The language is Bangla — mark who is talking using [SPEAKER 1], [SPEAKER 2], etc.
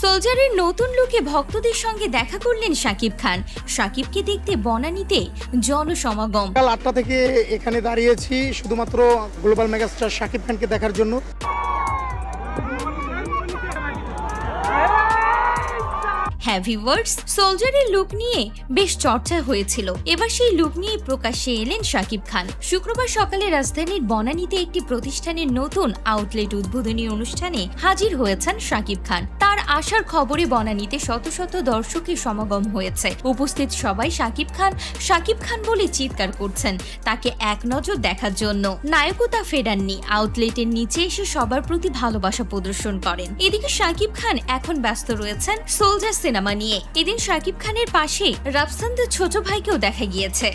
[SPEAKER 1] সোলজারের নতুন লুকে ভক্তদের সঙ্গে দেখা করলেন সাকিব খান। সাকিবকে দেখতে বনানীতে জনসমাগম।
[SPEAKER 2] সকাল আটটা থেকে এখানে দাঁড়িয়েছি, শুধুমাত্র গ্লোবাল মেগাস্টার সাকিব খানকে দেখার জন্য।
[SPEAKER 1] হ্যাভি ওয়ার্ডস সোলজারের লুক নিয়ে বেশ চর্চা হয়েছিল। এবার সেই লুক নিয়ে প্রকাশ্যে এলেন শাকিব খান। শুক্রবার সকালে রাজধানীর বনানীতে একটি প্রতিষ্ঠানের নতুন আউটলেট উদ্বোধনী অনুষ্ঠানে হাজির হয়েছেন শাকিব খান। তার আসার খবরে বনানীতে শত শত দর্শকের সমাগম হয়েছে। উপস্থিত সবাই শাকিব খান শাকিব খান বলে চিৎকার করছেন, তাকে এক নজর দেখার জন্য। নায়কতা ফেরাননি আউটলেটের নিচে এসে সবার প্রতি ভালোবাসা প্রদর্শন করেন। এদিকে শাকিব খান এখন ব্যস্ত রয়েছেন সোলজার সিনেমা নিয়ে। এদিন শাকিব খানের পাশে রাফসান্দ ছোট ভাইকেও দেখা গিয়েছে।